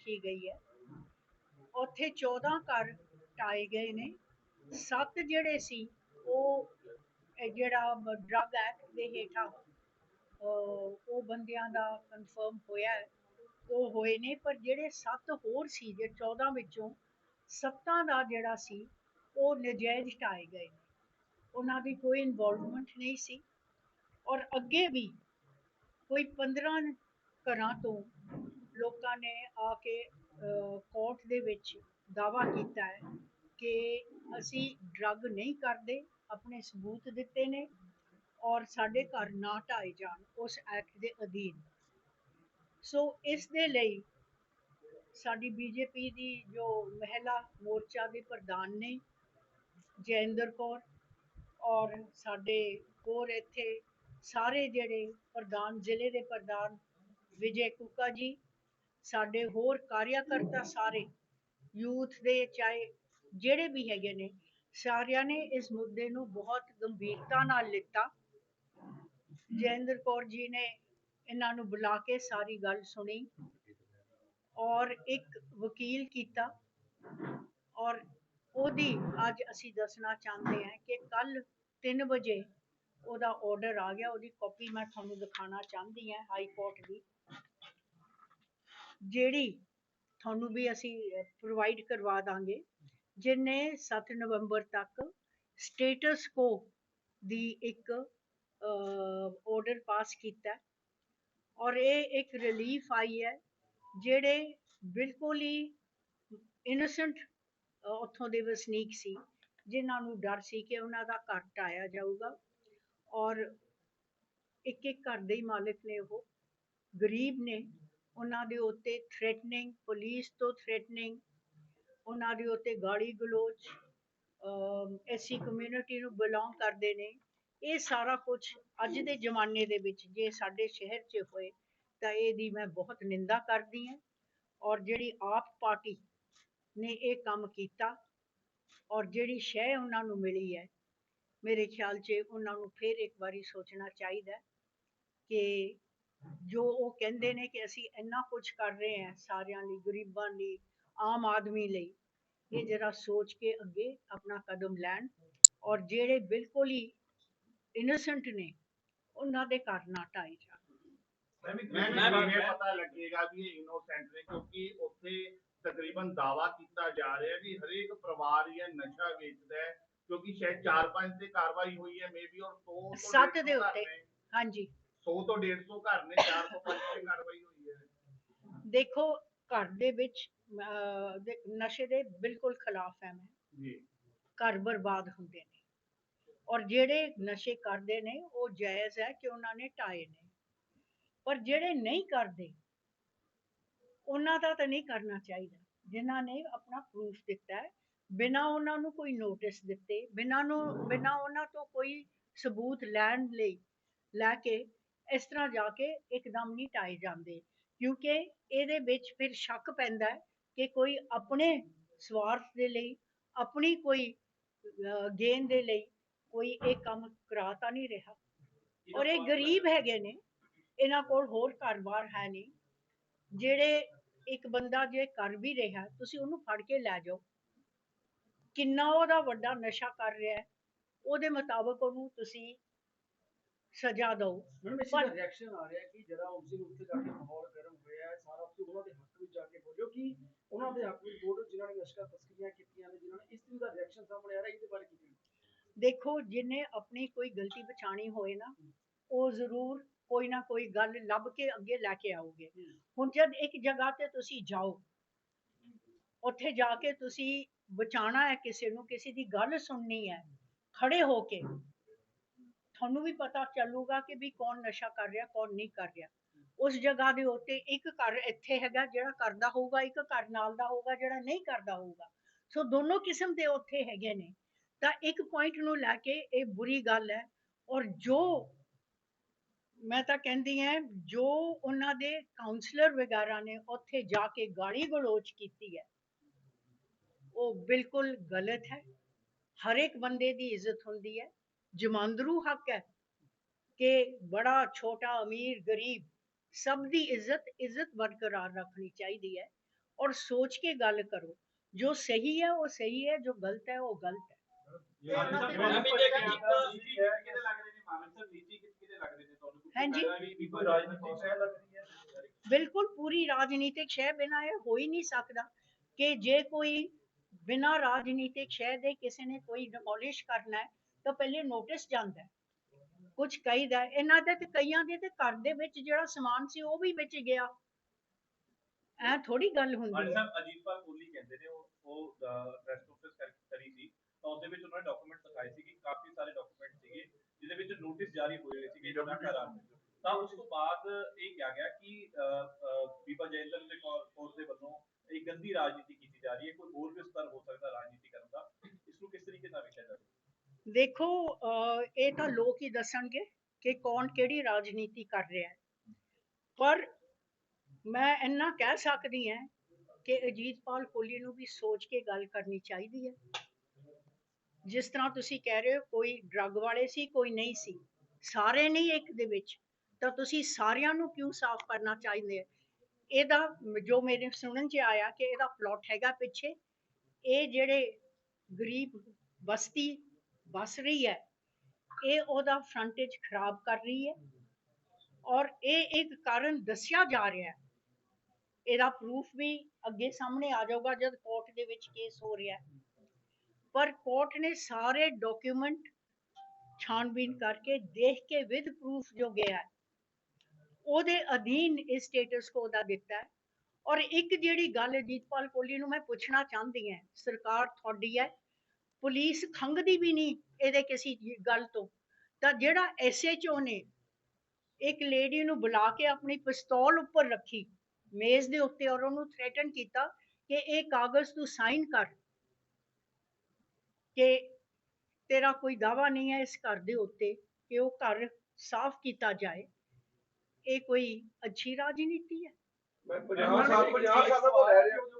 ਰੱਖੀ ਗਈ ਹੈ। ਉੱਥੇ 14 ਘਰ ਟਾਏ ਗਏ ਨੇ। ਸੱਤ ਜਿਹੜੇ ਸੀ, ਉਹ ਜਿਹੜਾ ਡਰੱਗ ਐਕਟ ਦੇ ਹੇਠਾਂ ਉਹ ਬੰਦਿਆਂ ਦਾ ਕਨਫਰਮ ਹੋਇਆ ਉਹ ਹੋਏ ਨੇ, ਪਰ ਜਿਹੜੇ ਸੱਤ ਹੋਰ ਸੀ, ਜੇ 14 ਵਿੱਚੋਂ ਸੱਤਾਂ ਦਾ ਜਿਹੜਾ ਸੀ, ਉਹ ਨਜਾਇਜ਼ ਟਾਏ ਗਏ ਨੇ। ਉਹਨਾਂ ਦੀ ਕੋਈ ਇਨਵੋਲਵਮੈਂਟ ਨਹੀਂ ਸੀ। ਔਰ ਅੱਗੇ ਵੀ ਕੋਈ 15 ਘਰਾਂ ਤੋਂ ਲੋਕਾਂ ਨੇ ਆ ਕੇ ਕੋਰਟ ਦੇ ਵਿੱਚ ਦਾਵਾ ਕੀਤਾ ਹੈ ਕਿ ਅਸੀਂ ਡਰੱਗ ਨਹੀਂ ਕਰਦੇ, ਆਪਣੇ ਸਬੂਤ ਦਿੱਤੇ ਨੇ ਔਰ ਸਾਡੇ ਘਰ ਨਾ ਢਾਏ ਜਾਣ ਉਸ ਐਕਟ ਦੇ ਅਧੀਨ। ਸੋ ਇਸ ਦੇ ਲਈ ਸਾਡੀ ਬੀਜੇਪੀ ਦੀ ਜੋ ਮਹਿਲਾ ਮੋਰਚਾ ਦੇ ਪ੍ਰਧਾਨ ਨੇ ਜੈਂਦਰ ਕੌਰ ਔਰ ਸਾਡੇ ਹੋਰ ਇੱਥੇ ਸਾਰੇ ਜਿਹੜੇ ਪ੍ਰਧਾਨ, ਜ਼ਿਲ੍ਹੇ ਦੇ ਪ੍ਰਧਾਨ ਵਿਜੇ ਕੁਕਾ ਜੀ ਸਾਡੇ ਹੋਰ ਕਾਰਿਆਕਰਤਾ ਸਾਰੇ, ਯੂਥ ਦੇ ਚਾਹੇ ਜਿਹੜੇ ਵੀ ਹੈਗੇ ਨੇ, ਸਾਰਿਆਂ ਨੇ ਇਸ ਮੁੱਦੇ ਨੂੰ ਬਹੁਤ ਗੰਭੀਰਤਾ ਨਾਲ ਲਿੱਤਾ। ਜੈਂਦਰ ਕੌਰ ਜੀ ਨੇ ਇਹਨਾਂ ਨੂੰ ਬੁਲਾ ਕੇ ਸਾਰੀ ਗੱਲ ਸੁਣੀ ਔਰ ਇੱਕ ਵਕੀਲ ਕੀਤਾ ਔਰ ਉਹਦੀ ਅੱਜ ਅਸੀਂ ਦੱਸਣਾ ਚਾਹੁੰਦੇ ਹਾਂ ਕਿ ਕੱਲ 3 ਵਜੇ ਉਹਦਾ ਆਰਡਰ ਆ ਗਿਆ, ਉਹਦੀ ਕਾਪੀ ਮੈਂ ਤੁਹਾਨੂੰ ਦਿਖਾਣਾ ਚਾਹੁੰਦੀ ਹਾਂ ਹਾਈ ਕੋਰਟ ਦੀ। ਜਿਹੜੀ ਤੁਹਾਨੂੰ ਵੀ ਅਸੀਂ ਪ੍ਰੋਵਾਈਡ ਕਰਵਾ ਦਾਂਗੇ ਜਿਨੇ 7 ਨਵੰਬਰ ਤੱਕ ਸਟੇਟਸ ਕੋ ਦੀ ਇੱਕ ਆਰਡਰ ਪਾਸ ਕੀਤਾ ਔਰ ਇਹ ਇੱਕ ਰਿਲੀਫ ਆਈ ਹੈ ਜਿਹੜੇ ਬਿਲਕੁਲ ਹੀ ਇਨੋਸੈਂਟ ਉੱਥੋਂ ਦੇ ਵਸਨੀਕ ਸੀ, ਜਿਨ੍ਹਾਂ ਨੂੰ ਡਰ ਸੀ ਕਿ ਉਹਨਾਂ ਦਾ ਘਰ ਢਾਇਆ ਜਾਊਗਾ ਔਰ ਇੱਕ ਇੱਕ ਘਰ ਦੇ ਹੀ ਮਾਲਕ ਨੇ ਉਹ, ਗਰੀਬ ਨੇ ਉਹਨਾਂ ਦੇ ਉੱਤੇ ਥ੍ਰੈਟਨਿੰਗ ਪੁਲਿਸ ਤੋਂ ਥ੍ਰੈਟਨਿੰਗ ਉਹਨਾਂ ਦੇ ਉੱਤੇ ਗਾਲੀ ਗਲੋਚ ਐਸੀ ਕਮਿਊਨਿਟੀ ਨੂੰ ਬਿਲੋਂਗ ਕਰਦੇ ਨੇ। ਇਹ ਸਾਰਾ ਕੁਝ ਅੱਜ ਦੇ ਜ਼ਮਾਨੇ ਦੇ ਵਿੱਚ ਜੇ ਸਾਡੇ ਸ਼ਹਿਰ 'ਚ ਹੋਏ, ਤਾਂ ਇਹਦੀ ਮੈਂ ਬਹੁਤ ਨਿੰਦਾ ਕਰਦੀ ਹਾਂ। ਔਰ ਜਿਹੜੀ ਆਪ ਪਾਰਟੀ ਨੇ ਇਹ ਕੰਮ ਕੀਤਾ, ਔਰ ਜਿਹੜੀ ਸ਼ਹਿ ਉਹਨਾਂ ਨੂੰ ਮਿਲੀ ਹੈ, ਮੇਰੇ ਖਿਆਲ 'ਚ ਉਹਨਾਂ ਨੂੰ ਫਿਰ ਇੱਕ ਵਾਰੀ ਸੋਚਣਾ ਚਾਹੀਦਾ ਕਿ ਜੋ ਉਹ ਕਹਿੰਦੇ ਨੇ ਕਿ ਅਸੀਂ ਇੰਨਾ ਕੁਝ ਕਰ ਰਹੇ ਹਾਂ ਸਾਰਿਆਂ ਲਈ ਗਰੀਬਾਂ ਲਈ ਆਮ ਆਦਮੀ ਲਈ ਇਹ ਜਰਾ ਸੋਚ ਕੇ ਅੱਗੇ ਆਪਣਾ ਕਦਮ ਲੈਣ ਔਰ ਜਿਹੜੇ ਬਿਲਕੁਲ ਹੀ ਇਨੋਸੈਂਟ ਨੇ ਉਹਨਾਂ ਦੇ ਘਰ ਨਾ ਢਾਏ ਜਾਣ। ਮੈਂ ਵੀ ਮੈਂ- ਮੈਂ ਮੈਂ- ਕਿਵੇਂ ਪਤਾ ਲੱਗੇਗਾ ਵੀ ਇਹ ਇਨੋਸੈਂਟ ਨੇ ਕਿਉਂਕਿ ਉੱਥੇ ਤਕਰੀਬਨ ਦਾਵਾ ਕੀਤਾ ਜਾ ਰਿਹਾ ਵੀ ਹਰੇਕ ਪਰਿਵਾਰ ਹੀ ਇਹ ਨਸ਼ਾ ਵੇਚਦਾ ਹੈ ਕਿਉਂਕਿ ਸ਼ਾਇਦ 4-5 ਤੇ ਕਾਰਵਾਈ ਹੋਈ ਹੈ ਮੇਬੀ ਔਰ 100 ਤੋਂ ਸੱਤ 150 ਦੇ ਉੱਤੇ। ਹਾਂਜੀ। 100 ਤੋਂ 150 ਘਰ ਨੇ 4 ਤੋਂ 5 ਤੇ ਕਾਰਵਾਈ ਹੋਈ ਹੈ। ਦੇਖੋ ਘਰ ਦੇ ਵਿੱਚ ਅਹ, ਦੇ- ਨਸ਼ੇ ਦੇ ਬਿਲਕੁਲ ਖਿਲਾਫ ਹੈ ਮੈਂ। ਜੀ। ਘਰ ਬਰਬਾਦ ਹੁੰਦੇ ਨੇ। ਔਰ ਜਿਹੜੇ ਨਸ਼ੇ ਕਰਦੇ ਨੇ ਉਹ ਜਾਇਜ਼ ਹੈ ਕਿ ਉਹਨਾਂ ਨੇ ਟਾਏ ਨੇ। ਪਰ ਜਿਹੜੇ ਨਹੀਂ ਕਰਦੇ ਉਹਨਾਂ ਦਾ ਤਾਂ ਨਹੀਂ ਕਰਨਾ ਚਾਹੀਦਾ। ਜਿਨ੍ਹਾਂ ਨੇ ਆਪਣਾ ਪ੍ਰੂਫ ਦਿੱਤਾ ਹੈ। ਬਿਨਾਂ ਉਹਨਾਂ ਨੂੰ ਕੋਈ ਨੋਟਿਸ ਦਿੱਤੇ ਬਿਨਾਂ ਨੂੰ ਬਿਨਾਂ ਉਹਨਾਂ ਤੋਂ ਕੋਈ ਸਬੂਤ ਲੈਣ ਲਈ ਲੈ ਕੇ ਇਸ ਤਰ੍ਹਾਂ ਜਾ ਕੇ ਇੱਕਦਮ ਨਹੀਂ ਟਾਏ ਜਾਂਦੇ ਕਿਉਂਕਿ ਇਹਦੇ ਵਿੱਚ ਫਿਰ ਸ਼ੱਕ ਪੈਂਦਾ ਕਿ ਕੋਈ ਆਪਣੇ ਸਵਾਰਥ ਦੇ ਲਈ ਆਪਣੀ ਕੋਈ ਗੇਨ ਦੇ ਲਈ ਕੋਈ ਇਹ ਕੰਮ ਕਰਾ ਤਾਂ ਨਹੀਂ ਰਿਹਾ। ਔਰ ਇਹ ਗਰੀਬ ਹੈਗੇ ਨੇ ਇਹਨਾਂ ਕੋਲ ਹੋਰ ਘਰ-ਬਾਰ ਹੈ ਨਹੀਂ। ਜਿਹੜੇ ਇੱਕ ਬੰਦਾ ਜੇ ਕਰ ਵੀ ਰਿਹਾ ਤੁਸੀਂ ਉਹਨੂੰ ਫੜ ਕੇ ਲੈ ਜਾਓ। ਕਿੰਨਾ ਉਹਦਾ ਵੱਡਾ ਨਸ਼ਾ ਕਰ ਰਿਹਾ ਹੈ ਉਹਦੇ ਮੁਤਾਬਕ ਉਹਨੂੰ ਤੁਸੀਂ ਸਜ਼ਾ ਦਿਓ। ਇਸ ਪਰ- ਰਿਐਕਸ਼ਨ ਆ ਰਿਹਾ ਕਿ ਜਰਾ ਉਸ ਦਿਨ ਉੱਥੇ ਜਾ ਕੇ ਮਾਹੌਲ ਗਰਮ ਹੋਇਆ ਹੈ ਸਾਰਾ ਉੱਥੇ ਉਹਨਾਂ ਦੇ ਹੱਕ ਵਿੱਚ ਜਾ ਕੇ ਬੋਲਿਓ ਕਿ ਉਹਨਾਂ ਦੇ ਹੱਕ ਵਿੱਚ ਬੋਲੋ ਜਿਨ੍ਹਾਂ ਨੇ ਨਸ਼ਕਾ ਤਸਕਰੀਆਂ ਕੀਤੀਆਂ ਨੇ ਜਿਨ੍ਹਾਂ ਨੇ ਇਸ ਤਰ੍ਹਾਂ ਦਾ ਰਿਐਕਸ਼ਨ ਸਾਹਮਣੇ ਆ ਰਿਹਾ ਇਹਦੇ ਬਾਰੇ ਕੀ ਕਹਿਣਾ? ਦੇਖੋ ਜਿਨੇ ਆਪਣੀ ਕੋਈ ਗਲਤੀ ਬਚਾਣੀ ਹੋਏ ਨਾ ਉਹ ਜ਼ਰੂਰ ਕੋਈ ਨਾ ਕੋਈ ਗੱਲ ਲੱਭ ਕੇ ਅੱਗੇ ਲੈ ਕੇ ਆਓਗੇ ਹੁਣ ਜਦ ਇੱਕ ਜਗ੍ਹਾ ਤੇ ਤੁਸੀਂ ਜਾਓ ਉੱਥੇ ਜਾ ਕੇ ਤੁਸੀਂ ਬਚਾਣਾ ਹੈ ਕਿਸੇ ਨੂੰ ਕਿਸੇ ਦੀ ਗੱਲ ਸੁਣਨੀ ਹੈ ਖੜੇ ਹੋ ਕੇ। ਤੁਹਾਨੂੰ ਵੀ ਪਤਾ ਚੱਲੂਗਾ ਕਿ ਵੀ ਕੌਣ ਨਸ਼ਾ ਕਰ ਰਿਹਾ ਕੌਣ ਨਹੀਂ ਕਰ ਰਿਹਾ। ਉਸ ਜਗ੍ਹਾ ਦੇ ਉੱਤੇ ਇੱਕ ਘਰ ਇੱਥੇ ਹੈਗਾ ਜਿਹੜਾ ਕਰਦਾ ਹੋਊਗਾ ਇੱਕ ਘਰ ਨਾਲ ਦਾ ਹੋਊਗਾ ਜਿਹੜਾ ਨਹੀਂ ਕਰਦਾ ਹੋਊਗਾ। ਸੋ ਦੋਨੋਂ ਕਿਸਮ ਦੇ ਉੱਥੇ ਹੈਗੇ ਨੇ। ਤਾਂ ਇੱਕ ਪੁਆਇੰਟ ਨੂੰ ਲੈ ਕੇ ਇਹ ਬੁਰੀ ਗੱਲ ਹੈ ਔਰ ਜੋ ਮੈਂ ਤਾਂ ਕਹਿੰਦੀ ਹਾਂ ਜੋ ਉਹਨਾਂ ਦੇ ਕਾਉਂਸਲਰ ਵਗੈਰਾ ਨੇ ਉੱਥੇ ਜਾ ਕੇ ਗਾਲੀ ਗਲੋਚ ਕੀਤੀ ਹੈ ਉਹ ਬਿਲਕੁਲ ਗਲਤ ਹੈ। ਹਰ ਇੱਕ ਬੰਦੇ ਦੀ ਇੱਜ਼ਤ ਹੁੰਦੀ ਹੈ। ਜਮਾਂਦਰੂ ਹੱਕ ਹੈ ਕਿ ਬੜਾ ਛੋਟਾ ਅਮੀਰ ਗਰੀਬ ਸਭ ਦੀ ਇੱਜ਼ਤ ਇੱਜ਼ਤ ਬਰਕਰਾਰ ਰੱਖਣੀ ਚਾਹੀਦੀ ਹੈ। ਔਰ ਸੋਚ ਕੇ ਗੱਲ ਕਰੋ ਜੋ ਸਹੀ ਹੈ ਉਹ ਸਹੀ ਹੈ ਜੋ ਗਲਤ ਹੈ ਉਹ ਗਲਤ ਹੈ। ਹਾਂਜੀ। ਬਿਲਕੁਲ ਪੂਰੀ ਰਾਜਨੀਤਿਕ ਸ਼ੈ ਬਿਨਾਂ ਇਹ ਹੋ ਹੀ ਨਹੀਂ ਸਕਦਾ ਕਿ ਜੇ ਕੋਈ ਬਿਨਾਂ ਰਾਜਨੀਤਿਕ ਸ਼ੈ ਦੇ ਕਿਸੇ ਨੇ ਕੋਈ ਡਿਮੋਲਿਸ਼ ਕਰਨਾ ਹੈ ਤਾਂ ਪਹਿਲੇ ਨੋਟਿਸ ਜਾਂਦਾ ਕੁਝ ਕਹੀਦਾ ਹੈ। ਇਹਨਾਂ ਦੇ ਤੇ ਕਈਆਂ ਦੇ ਤੇ ਘਰ ਦੇ ਵਿੱਚ ਜਿਹੜਾ ਸਮਾਨ ਸੀ ਉਹ ਵੀ ਵਿੱਚ ਗਿਆ। ਐ ਥੋੜੀ ਗੱਲ ਹੁੰਦੀ ਹੈ। ਸਾਹਿਬ ਅਜੀਤਪਾਲ ਕੋਹਲੀ ਕਹਿੰਦੇ ਨੇ ਉਹ ਉਹ ਪ੍ਰੈਸ ਕਾਨਫਰੰਸ ਕਰੀ ਸੀ। ਤਾਂ ਉਹਦੇ ਵਿੱਚ ਉਹਨਾਂ ਨੇ ਡਾਕੂਮੈਂਟ ਦਿਖਾਏ ਸੀ ਕਿ ਕਾਫੀ ਸਾਰੇ ਡਾਕੂਮੈਂਟ ਸੀਗੇ ਜਿਹਦੇ ਵਿੱਚ ਨੋਟਿਸ ਜਾਰੀ ਹੋਏ ਹੋਏ ਸੀਗੇ ਜਿਹੜਾ ਘਰਾਂ ਨੂੰ ਤਾਂ ਉਸ ਤੋਂ ਬਾਅਦ ਇਹ ਕਿਹਾ ਗਿਆ ਕਿ ਬੀਬਾ ਜੈਲਰ ਦੇ ਕੋਲ ਦੇ ਵੱਲੋਂ ਇੱਕ ਗੰਦੀ ਰਾਜਨੀਤੀ ਕੀਤੀ ਜਾ ਰਹੀ ਹੈ। ਕੋਈ ਹੋਰ ਵੀ ਸਤਰ ਹੋ ਸਕਦਾ ਰਾਜਨੀਤੀ ਕਰਨ ਦਾ। ਇਸ ਨੂੰ ਕਿਸ ਤਰੀਕੇ ਨਾਲ ਵੇਖਿਆ ਜਾਵੇ ਦੇਖੋ ਅਹ, ਇਹ ਤਾਂ ਲੋਕ ਹੀ ਦੱਸਣਗੇ ਕਿ ਕੌਣ ਕਿਹੜੀ ਰਾਜਨੀਤੀ ਕਰ ਰਿਹਾ ਹੈ। ਪਰ ਮੈਂ ਇੰਨਾ ਕਹਿ ਸਕਦੀ ਹਾਂ ਕਿ ਅਜੀਤਪਾਲ ਕੋਲੀ ਨੂੰ ਵੀ ਸੋਚ ਕੇ ਗੱਲ ਕਰਨੀ ਚਾਹੀਦੀ ਹੈ। ਜਿਸ ਤਰ੍ਹਾਂ ਤੁਸੀਂ ਕਹਿ ਰਹੇ ਹੋ ਕੋਈ ਡਰੱਗ ਵਾਲੇ ਸੀ ਕੋਈ ਨਹੀਂ ਸੀ ਸਾਰੇ ਨਹੀਂ ਇੱਕ ਦੇ ਵਿੱਚ। ਤਾਂ ਤੁਸੀਂ ਸਾਰਿਆਂ ਨੂੰ ਕਿਉਂ ਸਾਫ਼ ਕਰਨਾ ਚਾਹੀਦੇ ਹੋ? ਇਹਦਾ ਜੋ ਮੇਰੇ ਸੁਣਨ 'ਚ ਆਇਆ ਕਿ ਇਹਦਾ ਪਲਾਟ ਹੈਗਾ ਪਿੱਛੇ। ਇਹ ਜਿਹੜੇ ਗਰੀਬ ਬਸਤੀ ਵਸ ਰਹੀ ਹੈ। ਇਹ ਉਹਦਾ ਫਰੰਟੇਜ ਖਰਾਬ ਕਰ ਰਹੀ ਹੈ ਔਰ ਇਹ ਇੱਕ ਕਾਰਨ ਦੱਸਿਆ ਜਾ ਰਿਹਾ ਹੈ। ਇਹਦਾ ਪ੍ਰੂਫ ਵੀ ਅੱਗੇ ਸਾਹਮਣੇ ਆ ਜਾਊਗਾ ਜਦ ਕੋਰਟ ਦੇ ਵਿੱਚ ਕੇਸ ਹੋ ਰਿਹਾ ਹੈ। ਪਰ ਕੋਰਟ ਨੇ ਸਾਰੇ ਡਾਕੂਮੈਂਟ ਛਾਣਬੀਨ ਕਰਕੇ ਦੇਖ ਕੇ ਵਿਦ ਪ੍ਰੂਫ ਜੋ ਗਿਆ ਉਹਦੇ ਅਧੀਨ ਇਹ ਸਟੇਟਸ ਕੋ ਦਾ ਦਿੱਤਾ ਹੈ। ਔਰ ਇੱਕ ਜਿਹੜੀ ਗੱਲ ਅਜੀਤਪਾਲ ਕੋਹਲੀ ਨੂੰ ਮੈਂ ਪੁੱਛਣਾ ਚਾਹੁੰਦੀ ਹਾਂ, ਸਰਕਾਰ ਤੁਹਾਡੀ ਹੈ ਪੁਲਿਸ ਖੰਗਦੀ ਵੀ ਨਹੀਂ ਇਹਦੇ ਕਿਸੇ ਗੱਲ ਤੋਂ। ਤਾਂ ਜਿਹੜਾ ਐਸਐਚਓ ਨੇ ਇੱਕ ਲੇਡੀ ਨੂੰ ਬੁਲਾ ਕੇ ਆਪਣੀ ਪਿਸਤੌਲ ਉੱਪਰ ਰੱਖੀ, ਮੇਜ਼ ਦੇ ਉੱਤੇ ਔਰ ਉਹਨੂੰ ਥ੍ਰੈਟਨ ਕੀਤਾ ਕਿ ਇਹ ਕਾਗਜ਼ ਤੂੰ ਸਾਈਨ ਕਰ ਕਿ ਤੇਰਾ ਕੋਈ ਦਾਵਾ ਨਹੀਂ ਹੈ ਇਸ ਘਰ ਦੇ ਉੱਤੇ ਕਿ ਉਹ ਘਰ ਸਾਫ਼ ਕੀਤਾ ਜਾਏ। ਇਹ ਕੋਈ ਅੱਛੀ ਰਾਜਨੀਤੀ ਹੈ? ਮੈਂ 50 ਸਾਲ- 50 ਸਾਲਾਂ ਤੋਂ ਰਹਿ ਰਿਹਾ।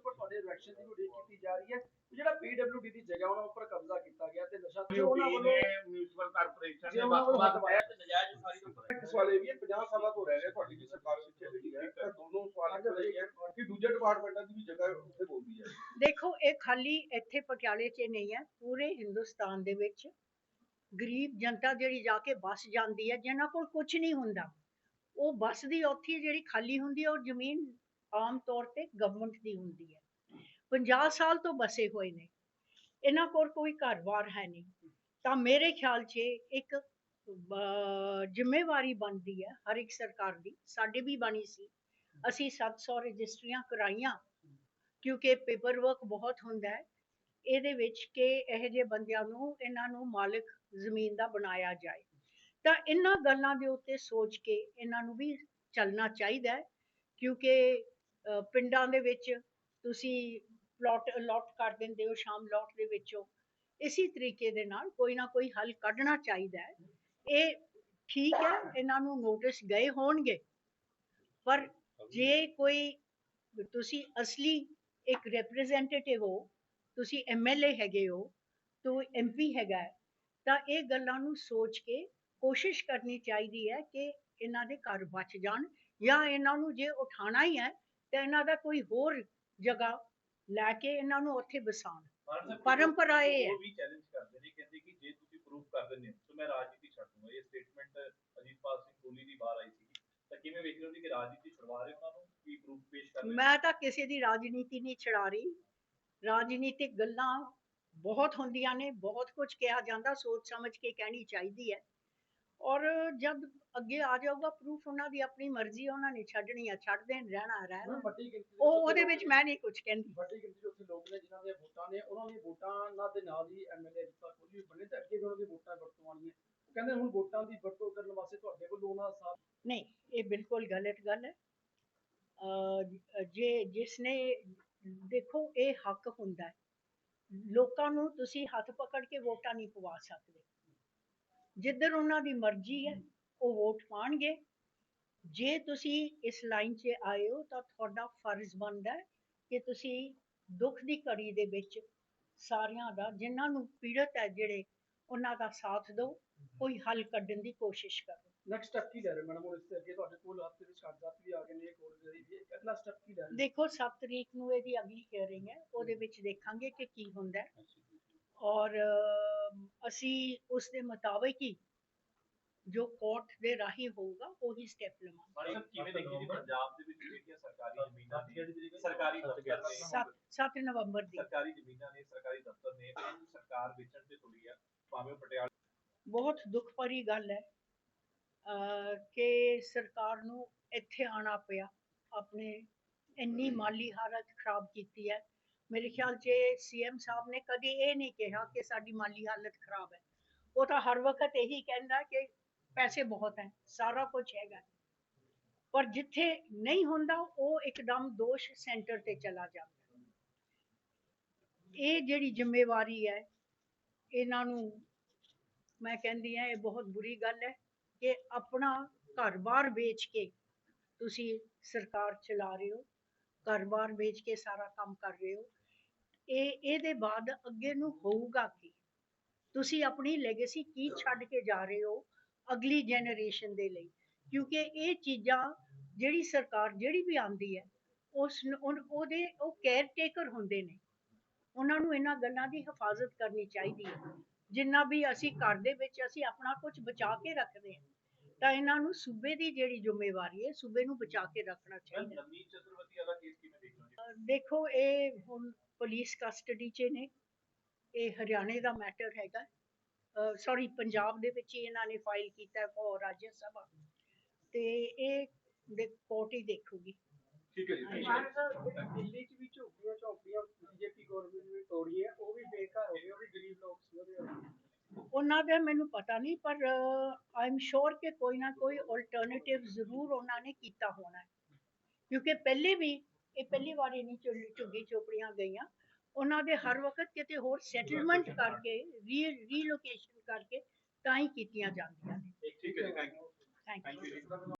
ਉੱਪਰ ਰਿਐਕਸ਼ਨ ਦੀ ਉਡੀਕ ਕੀਤੀ ਜਾ ਰਹੀ ਹੈ। ਜਿਹੜਾ ਪੀਡਬਲਯੂਡੀ ਦੀ ਜਗ੍ਹਾ ਉਹਨਾਂ ਉੱਪਰ ਕਬਜ਼ਾ ਕੀਤਾ ਗਿਆ ਤੇ ਨਸ਼ਾ ਤੇ ਉਹਨਾਂ ਵੱਲੋਂ ਨੇ ਮਿਊਨਿਸਪਲ ਕਾਰਪੋਰੇਸ਼ਨ ਨੇ ਵੱਖ-ਵੱਖ ਹਟਵਾਇਆ ਤੇ ਨਜਾਇਜ਼ ਉਸਾਰੀ ਤੋਂ ਇਸ ਵਾਲੇ ਵੀ ਇਹ 50 ਸਾਲਾਂ ਤੋਂ ਰਹਿ ਰਿਹਾ ਤੁਹਾਡੀ ਵੀ ਸਰਕਾਰ ਵਿੱਚ ਜਿਹੜੀ ਹੈ। ਤਾਂ ਦੋਨੋਂ ਸਵਾਲ ਇੱਕੋ ਜਿਹੇ ਹੈ ਕਿ ਦੂਜੇ ਡਿਪਾਰਟਮੈਂਟਾਂ ਦੀ ਵੀ ਜਗ੍ਹਾ ਉੱਥੇ ਬੋਲਦੀ ਹੈ। ਦੇਖੋ ਇਹ ਖਾਲੀ ਇੱਥੇ ਪਟਿਆਲੇ 'ਚ ਨਹੀਂ ਹੈ ਪੂਰੇ ਹਿੰਦੁਸਤਾਨ ਦੇ ਵਿੱਚ ਗਰੀਬ ਜਨਤਾ ਜਿਹੜੀ ਜਾ ਕੇ ਬੱਸ ਜਾਂਦੀ ਹੈ ਜਿਨ੍ਹਾਂ ਕੋਲ ਕੁਝ ਨਹੀਂ ਹੁੰਦਾ ਉਹ ਬੱਸ ਦੀ ਉੱਥੇ ਜਿਹੜੀ ਖਾਲੀ ਹੁੰਦੀ ਹੈ ਉਹ ਜ਼ਮੀਨ ਆਮ ਤੌਰ ਤੇ ਗਵਰਨਮੈਂਟ ਦੀ ਹੁੰਦੀ ਹੈ। 50 ਸਾਲ ਤੋਂ ਬਸੇ ਹੋਏ ਨੇ। ਇਹਨਾਂ ਕੋਲ ਕੋਈ ਘਰ-ਬਾਰ ਹੈ ਨਹੀਂ। ਤਾਂ ਮੇਰੇ ਖਿਆਲ 'ਚ ਇੱਕ ਜ਼ਿੰਮੇਵਾਰੀ ਬਣਦੀ ਹੈ ਹਰ ਇੱਕ ਸਰਕਾਰ ਦੀ। ਸਾਡੇ ਵੀ ਬਣੀ ਸੀ। ਅਸੀਂ 700 ਰਜਿਸਟਰੀਆਂ ਕਰਾਈਆਂ, ਕਿਉਂਕਿ ਪੇਪਰ ਵਰਕ ਬਹੁਤ ਹੁੰਦਾ ਹੈ। ਇਹਦੇ ਵਿੱਚ ਕਿ ਇਹੋ ਜਿਹੇ ਬੰਦਿਆਂ ਨੂੰ, ਇਹਨਾਂ ਨੂੰ ਮਾਲਕ ਜ਼ਮੀਨ ਦਾ ਬਣਾਇਆ ਜਾਏ। ਤਾਂ ਇਹਨਾਂ ਗੱਲਾਂ ਦੇ ਉੱਤੇ ਸੋਚ ਕੇ ਇਹਨਾਂ ਨੂੰ ਵੀ ਚੱਲਣਾ ਚਾਹੀਦਾ ਹੈ। ਕਿਉਂਕਿ ਪਿੰਡਾਂ ਦੇ ਵਿੱਚ ਤੁਸੀਂ ਪਲਾਟ ਅਲਾਟ ਕਰ ਦਿੰਦੇ ਹੋ, ਸ਼ਾਮ ਲੋਟ ਦੇ ਵਿੱਚੋਂ। ਇਸੇ ਤਰੀਕੇ ਦੇ ਨਾਲ ਕੋਈ ਨਾ ਕੋਈ ਹੱਲ ਕੱਢਣਾ ਚਾਹੀਦਾ ਹੈ। ਇਹ ਠੀਕ ਹੈ, ਇਹਨਾਂ ਨੂੰ ਨੋਟਿਸ ਗਏ ਹੋਣਗੇ। ਪਰ ਜੇ ਕੋਈ, ਤੁਸੀਂ ਅਸਲੀ ਇੱਕ ਰਿਪਰੈਜ਼ੈਂਟੇਟਿਵ ਹੋ, ਤੁਸੀਂ ਐਮਐਲਏ ਹੈਗੇ ਹੋ, ਤੋ ਐਮਪੀ ਹੈਗਾ ਤਾਂ ਇਹ ਗੱਲਾਂ ਨੂੰ ਸੋਚ ਕੇ ਕੋਸ਼ਿਸ਼ ਕਰਨੀ ਚਾਹੀਦੀ ਹੈ ਕਿ ਇਹਨਾਂ ਦੇ ਘਰ ਬਚ ਜਾਣ ਜਾਂ ਇਹਨਾਂ ਨੂੰ ਜੇ ਉਠਾਣਾ ਹੀ ਹੈ, ਤਾਂ ਇਹਨਾਂ ਦਾ ਕੋਈ ਹੋਰ ਜਗ੍ਹਾ ਲੈ ਕੇ ਇਹਨਾਂ ਨੂੰ ਉੱਥੇ ਵਸਾਉਣ। ਪਰੰਪਰਾ ਇਹ ਹੈ। ਉਹ ਵੀ ਚੈਲੰਜ ਕਰਦੇ ਨੇ ਕਹਿੰਦੇ ਕਿ ਜੇ ਤੁਸੀਂ ਪ੍ਰੂਫ ਕਰ ਦਿੰਦੇ ਹੋ ਤਾਂ ਮੈਂ ਰਾਜਨੀਤੀ ਛੱਡ ਦੂੰਗਾ। ਇਹ ਸਟੇਟਮੈਂਟ ਅਜੀਤਪਾਲ ਸਿੰਘ ਕੋਹਲੀ ਦੀ ਬਾਹਰ ਆਈ ਸੀ ਤਾਂ ਕਿਵੇਂ ਵੇਖ ਰਹੇ ਹੋ ਜੀ ਕਿ ਰਾਜਨੀਤੀ ਛੁਡਵਾ ਰਹੇ ਉਹਨਾਂ ਨੂੰ? ਕੀ ਪ੍ਰੂਫ ਪੇਸ਼ ਕਰ ਰਹੇ ਮੈਂ ਤਾਂ ਕਿਸੇ ਦੀ ਰਾਜਨੀਤੀ ਨਹੀਂ ਛੜਾ ਰਹੀ। ਰਾਜਨੀਤਿਕ ਗੱਲਾਂ ਬਹੁਤ ਹੁੰਦੀਆਂ ਨੇ ਬਹੁਤ ਕੁਝ ਕਿਹਾ ਜਾਂਦਾ ਸੋਚ ਸਮਝ ਕੇ ਕਹਿਣੀ ਚਾਹੀਦੀ ਹੈ। ਔਰ ਜਦ ਅੱਗੇ ਆ ਜਾਊਗਾ ਪ੍ਰੂਫ ਉਹਨਾਂ ਦੀ ਆਪਣੀ ਮਰਜ਼ੀ ਹੈ, ਉਹਨਾਂ ਨੇ ਛੱਡਣੀ ਆ ਛੱਡ ਦੇਣ ਰਹਿਣਾ ਰਹਿਣਾ। ਵੱਡੀ ਗਿਣਤੀ ਦੇ ਉਹ ਉਹਦੇ ਵਿੱਚ ਮੈਂ ਨਹੀਂ ਕੁਝ ਕਹਿੰਦੀ। ਵੱਡੀ ਗਿਣਤੀ ਦੇ ਉੱਤੇ ਲੋਕ ਨੇ ਜਿਨ੍ਹਾਂ ਦੀਆਂ ਵੋਟਾਂ ਨੇ ਉਹਨਾਂ ਦੀਆਂ ਵੋਟਾਂ ਨਾਲ ਦੇ ਨਾਲ ਹੀ ਐਮਐਲਏ ਜਿੱਤਾ ਕੋਈ ਵੀ ਬਣੇ ਤੇ ਅੱਗੇ ਵੀ ਉਹਨਾਂ ਦੀ ਵੋਟਾਂ ਵਰਤੋਂ ਆਉਣੀਆਂ ਉਹ ਕਹਿੰਦੇ ਹੁਣ ਵੋਟਾਂ ਦੀ ਵਰਤੋਂ ਕਰਨ ਵਾਸਤੇ ਤੁਹਾਡੇ ਵੱਲੋਂ ਉਹਨਾਂ ਦਾ ਸਾਥ ਨਹੀਂ ਇਹ ਬਿਲਕੁਲ ਗਲਤ ਗੱਲ ਹੈ। ਜੇ ਜਿਸਨੇ ਦੇਖੋ ਇਹ ਹੱਕ ਹੁੰਦਾ ਹੈ। ਲੋਕਾਂ ਨੂੰ ਤੁਸੀਂ ਹੱਥ ਪਕੜ ਕੇ ਵੋਟਾਂ ਨਹੀਂ ਪਵਾ ਸਕਦੇ। ਜਿੱਧਰ ਉਹਨਾਂ ਦੀ ਮਰਜ਼ੀ ਹੈ ਉਹ ਵੋਟ ਪਾਣਗੇ। ਜੇ ਤੁਸੀਂ ਇਸ ਲਾਈਨ 'ਚ ਆਏ ਹੋ ਤਾਂ ਤੁਹਾਡਾ ਫਰਜ਼ ਬਣਦਾ ਹੈ ਕਿ ਤੁਸੀਂ ਦੁੱਖ ਦੀ ਘੜੀ ਦੇ ਵਿੱਚ ਸਾਰਿਆਂ ਦਾ ਜਿਨ੍ਹਾਂ ਨੂੰ ਪੀੜਤ ਹੈ ਜਿਹੜੇ ਉਹਨਾਂ ਦਾ ਸਾਥ ਦਿਓ। ਕੋਈ ਹੱਲ ਕੱਢਣ ਦੀ ਕੋਸ਼ਿਸ਼ ਕਰੋ। ਨੈਕਸਟ ਸਟੈਪ ਕੀ ਲੈ ਰਹੇ ਮੈਡਮ ਹੁਣ ਇਸ ਤੇ ਅੱਗੇ ਤੁਹਾਡੇ ਕੋਲ ਹੱਥ ਦੇ ਵਿੱਚ ਕਾਗਜ਼ਾਤ ਵੀ ਆ ਗਏ ਨੇ ਕੋਰਟ ਦੇ ਵੀ ਅਗਲਾ ਸਟੈਪ ਕੀ ਲੈ ਰਹੇ ਦੇਖੋ 7 ਤਰੀਕ ਨੂੰ ਇਹਦੀ ਅਗਲੀ ਹੀਅਰਿੰਗ ਹੈ। ਉਹਦੇ ਵਿੱਚ ਦੇਖਾਂਗੇ ਕਿ ਕੀ ਹੁੰਦਾ ਹੈ। ਔਰ ਅਸੀਂ ਉਸ ਦੇ ਮੁਤਾਬਿਕ ਹੀ ਜੋ ਕੋਰਟ ਦੇ ਰਾਹੀਂ ਹੋਊਗਾ ਉਹੀ ਸਟੈਪ ਲਵਾਂਗੇ। ਸਾਹਿਬ ਕਿਵੇਂ ਦੇਖੀ ਜੀ ਪੰਜਾਬ ਦੇ ਵਿੱਚ ਜਿਹੜੀਆਂ ਸਰਕਾਰੀ ਜ਼ਮੀਨਾਂ ਨੇ ਸਰਕਾਰੀ ਦਫ਼ਤਰ ਨੇ। 7 7 ਨਵੰਬਰ ਦੀ। ਸਰਕਾਰੀ ਜ਼ਮੀਨਾਂ ਨੇ ਸਰਕਾਰੀ ਦਫ਼ਤਰ ਨੇ ਸਰਕਾਰ ਵੇਚਣ ਤੇ ਤੁਲੀ ਆ ਭਾਵੇਂ ਉਹ ਪਟਿਆਲਾ ਬਹੁਤ ਦੁੱਖ ਭਰੀ ਗੱਲ ਹੈ ਕਿ ਸਰਕਾਰ ਨੂੰ ਇੱਥੇ ਆਣਾ ਪਿਆ ਆਪਣੇ ਇੰਨੀ ਮਾਲੀ ਹਾਲਤ ਖਰਾਬ ਕੀਤੀ ਹੈ। ਮੇਰੇ ਖਿਆਲ 'ਚ ਸੀਐਮ ਸਾਹਿਬ ਨੇ ਕਦੀ ਇਹ ਨਹੀਂ ਕਿਹਾ ਕਿ ਸਾਡੀ ਮਾਲੀ ਹਾਲਤ ਖਰਾਬ ਹੈ। ਉਹ ਤਾਂ ਹਰ ਵਕਤ ਇਹੀ ਕਹਿੰਦਾ ਕਿ ਪੈਸੇ ਬਹੁਤ ਹੈ, ਸਾਰਾ ਕੁਝ ਹੈਗਾ। ਪਰ ਜਿੱਥੇ ਨਹੀਂ ਹੁੰਦਾ, ਉਹ ਇੱਕਦਮ ਦੋਸ਼ ਸੈਂਟਰ ਤੇ ਚਲਾ ਜਾਂਦਾ। ਇਹ ਜਿਹੜੀ ਜ਼ਿੰਮੇਵਾਰੀ ਹੈ, ਇਹਨਾਂ ਨੂੰ ਮੈਂ ਕਹਿੰਦੀ ਹਾਂ, ਇਹ ਬਹੁਤ ਬੁਰੀ ਗੱਲ ਹੈ ਕਿ ਆਪਣਾ ਘਰ-ਬਾਰ ਵੇਚ ਕੇ ਤੁਸੀਂ ਸਰਕਾਰ ਚਲਾ ਰਹੇ ਹੋ, ਘਰ-ਬਾਰ ਵੇਚ ਕੇ ਸਾਰਾ ਕੰਮ ਕਰ ਰਹੇ ਹੋ। ਇਹ, ਇਹਦੇ ਬਾਅਦ ਅੱਗੇ ਨੂੰ ਹੋਊਗਾ ਕੀ? ਤੁਸੀਂ ਆਪਣੀ ਲੈਗੇਸੀ ਕੀ ਛੱਡ ਕੇ ਜਾ ਰਹੇ ਹੋ? ਅਗਲੀ ਜਨਰੇਸ਼ਨ ਦੇ ਲਈ ਕਿਉਂਕਿ ਇਹ ਚੀਜ਼ਾਂ ਜਿਹੜੀ ਸਰਕਾਰ ਜਿਹੜੀ ਵੀ ਆਂਦੀ ਹੈ ਉਸ ਉਹਦੇ ਉਹ ਕੇਅਰ ਟੇਕਰ ਹੁੰਦੇ ਨੇ। ਉਹਨਾਂ ਨੂੰ ਇਹਨਾਂ ਗੱਲਾਂ ਦੀ ਹਿਫਾਜ਼ਤ ਕਰਨੀ ਚਾਹੀਦੀ ਹੈ। ਜਿੰਨਾ ਵੀ ਅਸੀਂ ਘਰ ਦੇ ਵਿੱਚ ਅਸੀਂ ਆਪਣਾ ਕੁਝ ਬਚਾ ਕੇ ਰੱਖਦੇ ਹਾਂ ਤਾਂ ਇਹਨਾਂ ਨੂੰ ਸੂਬੇ ਦੀ ਜਿਹੜੀ ਜ਼ਿੰਮੇਵਾਰੀ ਹੈ ਸੂਬੇ ਨੂੰ ਬਚਾ ਕੇ ਰੱਖਣਾ ਚਾਹੀਦਾ ਦੇਖੋ ਇਹ ਹੁਣ ਪੁਲਿਸ ਕਸਟਡੀ 'ਚ ਨੇ। ਇਹ ਹਰਿਆਣੇ ਦਾ ਮੈਟਰ ਹੈਗਾ। ਸੌਰੀ ਪੰਜਾਬ ਦੇ ਵਿੱਚ ਹੀ ਇਹਨਾਂ ਨੇ ਫਾਈਲ ਕੀਤਾ ਫॉर ਰਾਜ ਸਭਾ ਤੇ ਇਹ ਦੇ ਕੋਰਟ ਹੀ ਦੇਖੂਗੀ ਠੀਕ ਹੈ ਜੀ thank you। ਮਾਨ ਸਾਹਿਬ ਦਿੱਲੀ ਚ ਵੀ ਝੋਪੜੀਆਂ ਝੋਪੜੀਆਂ ਬੀਜੇਪੀ ਗਵਰਨਮੈਂਟ ਨੇ ਤੋੜੀ ਹੈ ਉਹ ਵੀ ਬੇਕਾਰ ਹੋ ਗਏ ਉਹ ਵੀ ਗਰੀਬ ਲੋਕ ਸੀ ਉਹਦੇ ਵਿੱਚ। ਉਹਨਾਂ ਦਾ ਮੈਨੂੰ ਪਤਾ ਨਹੀਂ ਪਰ ਆਈ ਐਮ ਸ਼ੋਰ ਕਿ ਕੋਈ ਨਾ ਕੋਈ ਅਲਟਰਨੇਟਿਵ ਜ਼ਰੂਰ ਉਹਨਾਂ ਨੇ ਕੀਤਾ ਹੋਣਾ ਕਿਉਂਕਿ ਪਹਿਲੇ ਵੀ ਇਹ ਪਹਿਲੀ ਵਾਰੀ ਨਹੀਂ ਝੁੱਗੀ ਚੋਪੜੀਆਂ ਗਈਆਂ ਉਹਨਾਂ ਦੇ ਹਰ ਵਕਤ ਕਿਤੇ ਹੋਰ ਸੈਟਲਮੈਂਟ ਕਰਕੇ ਰੀ ਰੀਲੋਕੇਸ਼ਨ ਕਰਕੇ ਤਾਂ ਹੀ ਕੀਤੀਆਂ ਜਾਂਦੀਆਂ ਨੇ। ਠੀਕ ਹੈ ਥੈਂਕ ਯੂ